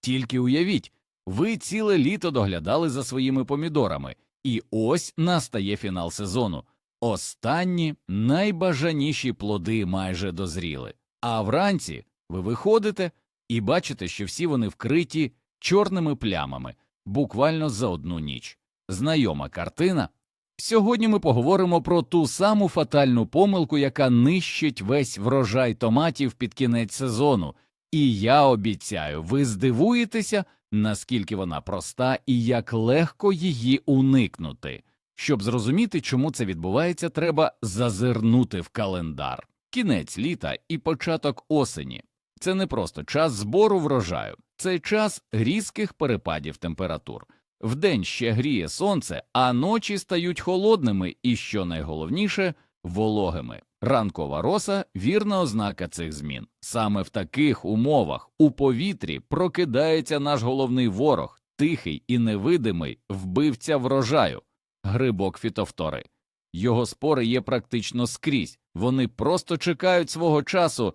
Тільки уявіть, ви ціле літо доглядали за своїми помідорами, і ось настає фінал сезону. Останні найбажаніші плоди майже дозріли. А вранці ви виходите і бачите, що всі вони вкриті чорними плямами, буквально за одну ніч. Знайома картина. Сьогодні ми поговоримо про ту саму фатальну помилку, яка нищить весь врожай томатів під кінець сезону. І я обіцяю, ви здивуєтеся, наскільки вона проста і як легко її уникнути. Щоб зрозуміти, чому це відбувається, треба зазирнути в календар. Кінець літа і початок осені. Це не просто час збору врожаю, це час різких перепадів температур. Вдень ще гріє сонце, а ночі стають холодними і, що найголовніше, вологими. Ранкова роса вірна ознака цих змін. Саме в таких умовах у повітрі прокидається наш головний ворог, тихий і невидимий вбивця врожаю грибок фітофтори. Його спори є практично скрізь, вони просто чекають свого часу.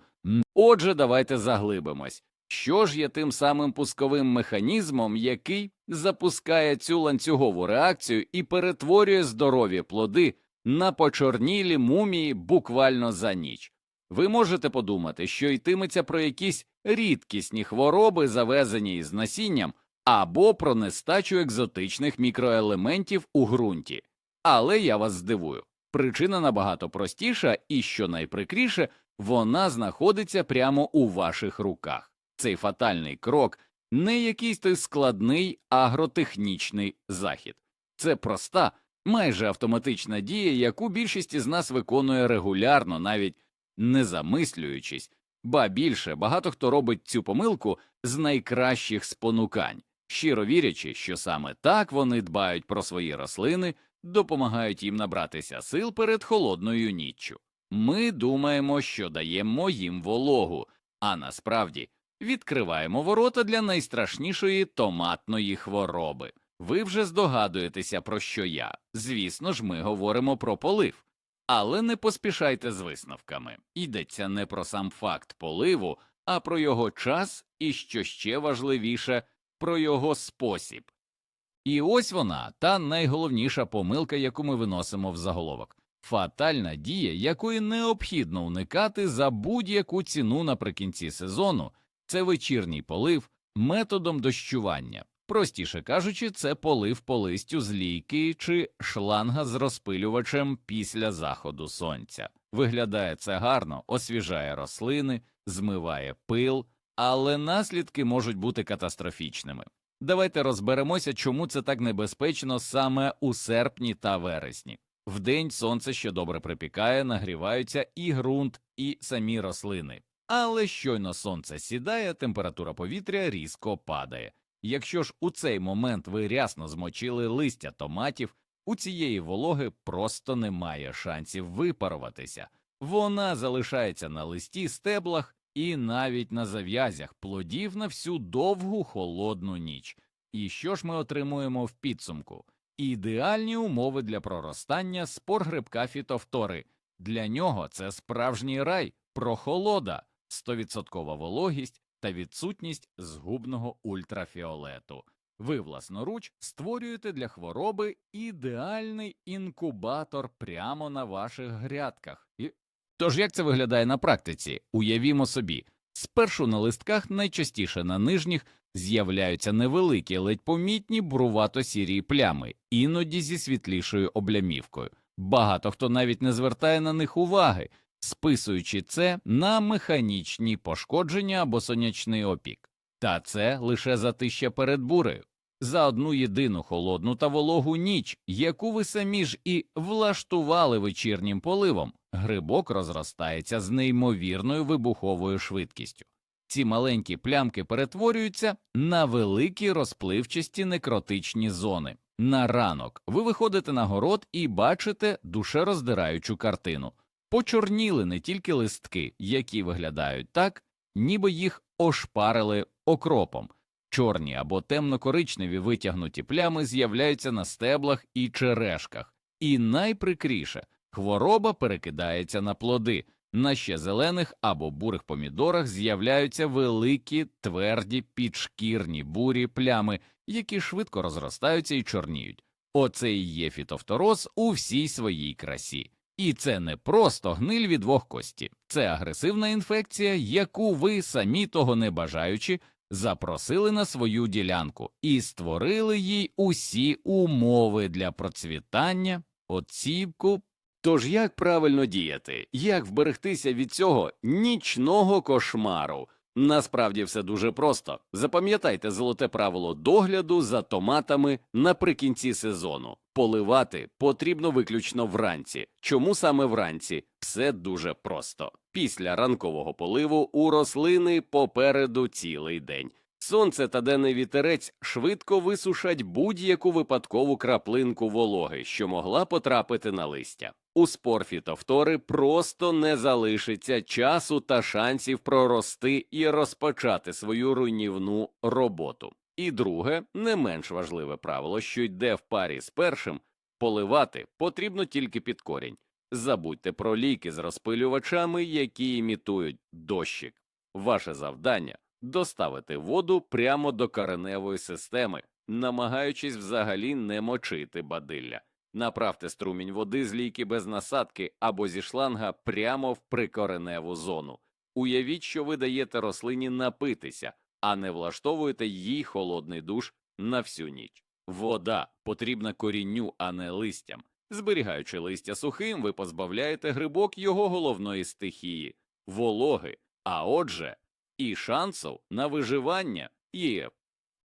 Отже, давайте заглибимось. Що ж є тим самим пусковим механізмом, який запускає цю ланцюгову реакцію і перетворює здорові плоди на почорнілі мумії буквально за ніч? Ви можете подумати, що йтиметься про якісь рідкісні хвороби, завезені із насінням, або про нестачу екзотичних мікроелементів у ґрунті. Але я вас здивую. Причина набагато простіша і, що найприкріше, вона знаходиться прямо у ваших руках. Цей фатальний крок не якийсь той складний агротехнічний захід. Це проста, майже автоматична дія, яку більшість із нас виконує регулярно, навіть не замислюючись, ба більше багато хто робить цю помилку з найкращих спонукань, щиро вірячи, що саме так вони дбають про свої рослини, допомагають їм набратися сил перед холодною ніччю. Ми думаємо, що даємо їм вологу, а насправді відкриваємо ворота для найстрашнішої томатної хвороби. Ви вже здогадуєтеся, про що я. Звісно ж, ми говоримо про полив. Але не поспішайте з висновками. Йдеться не про сам факт поливу, а про його час і, що ще важливіше, про його спосіб. І ось вона, та найголовніша помилка, яку ми виносимо в заголовок. Фатальна дія, якої необхідно уникати за будь-яку ціну наприкінці сезону, це вечірній полив методом дощування. Простіше кажучи, це полив по листю з лійки чи шланга з розпилювачем після заходу сонця. Виглядає це гарно, освіжає рослини, змиває пил, але наслідки можуть бути катастрофічними. Давайте розберемося, чому це так небезпечно саме у серпні та вересні. Вдень сонце ще добре припікає, нагріваються і ґрунт, і самі рослини. Але щойно сонце сідає, температура повітря різко падає. Якщо ж у цей момент ви рясно змочили листя томатів, у цієї вологи просто немає шансів випаруватися. Вона залишається на листі, стеблах і навіть на зав'язях плодів на всю довгу холодну ніч. І що ж ми отримуємо в підсумку? Ідеальні умови для проростання спор грибка фітофтори. Для нього це справжній рай, прохолода, 100% вологість та відсутність згубного ультрафіолету. Ви власноруч створюєте для хвороби ідеальний інкубатор прямо на ваших грядках. І... Тож як це виглядає на практиці? Уявімо собі, спершу на листках, найчастіше на нижніх, з'являються невеликі, ледь помітні брувато-сірі плями, іноді зі світлішою облямівкою. Багато хто навіть не звертає на них уваги, списуючи це на механічні пошкодження або сонячний опік. Та це лише затища перед бурею. За одну єдину холодну та вологу ніч, яку ви самі ж і влаштували вечірнім поливом, грибок розростається з неймовірною вибуховою швидкістю. Ці маленькі плямки перетворюються на великі розпливчасті некротичні зони. На ранок ви виходите на город і бачите душероздираючу картину. Почорніли не тільки листки, які виглядають так, ніби їх ошпарили окропом. Чорні або темно-коричневі витягнуті плями з'являються на стеблах і черешках. І найприкріше хвороба перекидається на плоди. На ще зелених або бурих помідорах з'являються великі, тверді, підшкірні бурі плями, які швидко розростаються і чорніють. Оце і є фітофтороз у всій своїй красі. І це не просто гниль від двох кості, це агресивна інфекція, яку ви, самі того не бажаючи, запросили на свою ділянку і створили їй усі умови для процвітання, оціпку. Тож як правильно діяти, як вберегтися від цього нічного кошмару? Насправді все дуже просто. Запам'ятайте золоте правило догляду за томатами наприкінці сезону. Поливати потрібно виключно вранці. Чому саме вранці? Все дуже просто. Після ранкового поливу у рослини попереду цілий день. Сонце та денний вітерець швидко висушать будь-яку випадкову краплинку вологи, що могла потрапити на листя. У спор фітофтори просто не залишиться часу та шансів прорости і розпочати свою руйнівну роботу. І друге, не менш важливе правило, що йде в парі з першим, поливати потрібно тільки під корінь. Забудьте про ліки з розпилювачами, які імітують дощик. Ваше завдання доставити воду прямо до кореневої системи, намагаючись взагалі не мочити бадилля. Направте струмінь води з лійки без насадки або зі шланга прямо в прикореневу зону. Уявіть, що ви даєте рослині напитися, а не влаштовуєте їй холодний душ на всю ніч. Вода потрібна корінню, а не листям. Зберігаючи листя сухим, ви позбавляєте грибок його головної стихії вологи, а отже, і шансу на виживання є.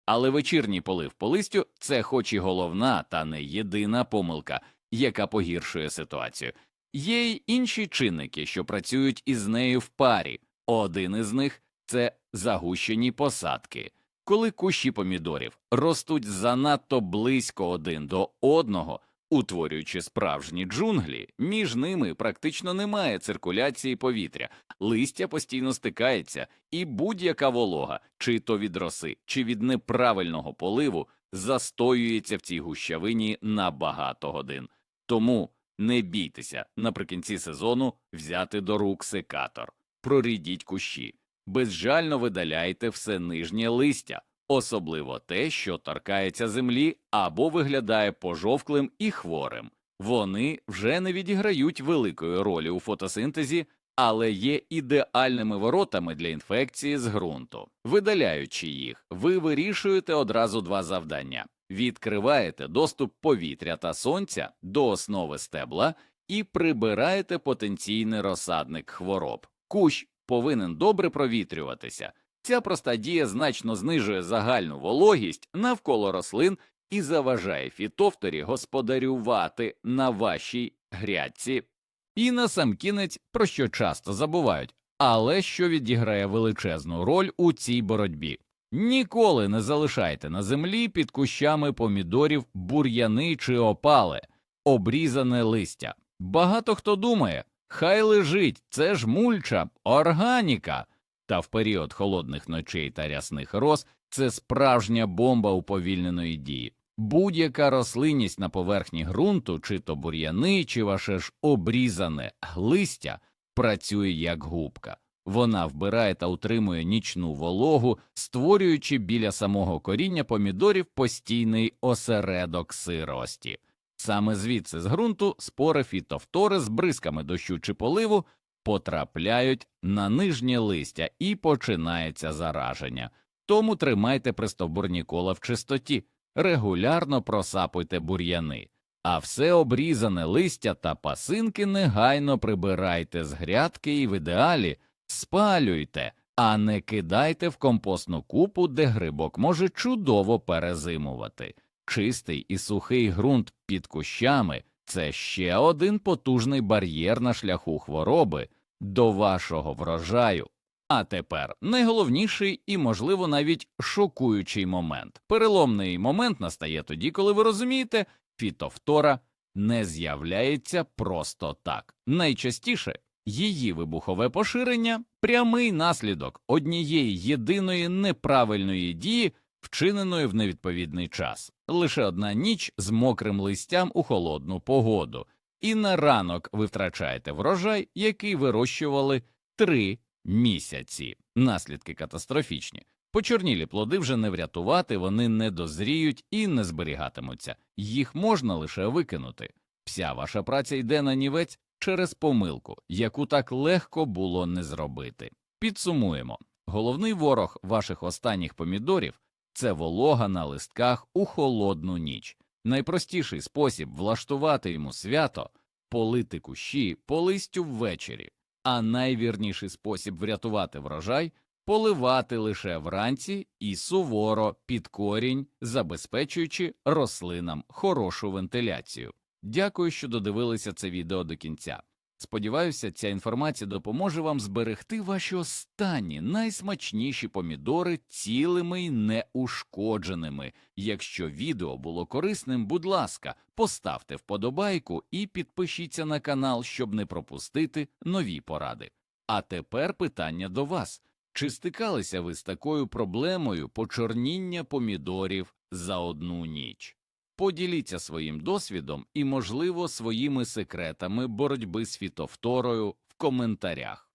Але вечірній полив по листю це хоч і головна, та не єдина помилка, яка погіршує ситуацію. Є й інші чинники, що працюють із нею в парі. Один із них це загущені посадки. Коли кущі помідорів ростуть занадто близько один до одного, утворюючи справжні джунглі, між ними практично немає циркуляції повітря, листя постійно стикається, і будь-яка волога, чи то від роси, чи від неправильного поливу, застоюється в цій гущавині на багато годин. Тому не бійтеся наприкінці сезону взяти до рук секатор, прорідіть кущі, безжально видаляйте все нижнє листя, особливо те, що торкається землі або виглядає пожовклим і хворим. Вони вже не відіграють великої ролі у фотосинтезі, але є ідеальними воротами для інфекції з ґрунту. Видаляючи їх, ви вирішуєте одразу два завдання: відкриваєте доступ повітря та сонця до основи стебла і прибираєте потенційний розсадник хвороб. Кущ повинен добре провітрюватися. Ця проста дія значно знижує загальну вологість навколо рослин і заважає фітофторі господарювати на вашій грядці. І насамкінець, про що часто забувають, але що відіграє величезну роль у цій боротьбі. Ніколи не залишайте на землі під кущами помідорів бур'яни чи опали, обрізане листя. Багато хто думає, хай лежить, це ж мульча, органіка. Та в період холодних ночей та рясних роз це справжня бомба уповільненої дії. Будь-яка рослинність на поверхні ґрунту, чи то бур'яни, чи ваше ж обрізане листя, працює як губка. Вона вбирає та утримує нічну вологу, створюючи біля самого коріння помідорів постійний осередок сирості. Саме звідси з ґрунту спори фітофтори з бризками дощу чи поливу потрапляють на нижнє листя і починається зараження. Тому тримайте пристовбурні кола в чистоті, регулярно просапуйте бур'яни, а все обрізане листя та пасинки негайно прибирайте з грядки і в ідеалі спалюйте, а не кидайте в компостну купу, де грибок може чудово перезимувати. Чистий і сухий ґрунт під кущами це ще один потужний бар'єр на шляху хвороби до вашого врожаю. А тепер найголовніший і, можливо, навіть шокуючий момент. Переломний момент настає тоді, коли ви розумієте, фітофтора не з'являється просто так. Найчастіше її вибухове поширення прямий наслідок однієї єдиної неправильної дії, вчиненої в невідповідний час. Лише одна ніч з мокрим листям у холодну погоду, і на ранок ви втрачаєте врожай, який вирощували три місяці. Наслідки катастрофічні. Почорнілі плоди вже не врятувати, вони не дозріють і не зберігатимуться. Їх можна лише викинути. Вся ваша праця йде на нівець через помилку, яку так легко було не зробити. Підсумуємо: головний ворог ваших останніх помідорів це волога на листках у холодну ніч. Найпростіший спосіб влаштувати йому свято полити кущі по листю ввечері, а найвірніший спосіб врятувати врожай поливати лише вранці і суворо під корінь, забезпечуючи рослинам хорошу вентиляцію. Дякую, що додивилися це відео до кінця. Сподіваюся, ця інформація допоможе вам зберегти ваші останні найсмачніші помідори цілими й неушкодженими. Якщо відео було корисним, будь ласка, поставте вподобайку і підпишіться на канал, щоб не пропустити нові поради. А тепер питання до вас. Чи стикалися ви з такою проблемою почорніння помідорів за одну ніч? Поділіться своїм досвідом і, можливо, своїми секретами боротьби з фітофторою в коментарях.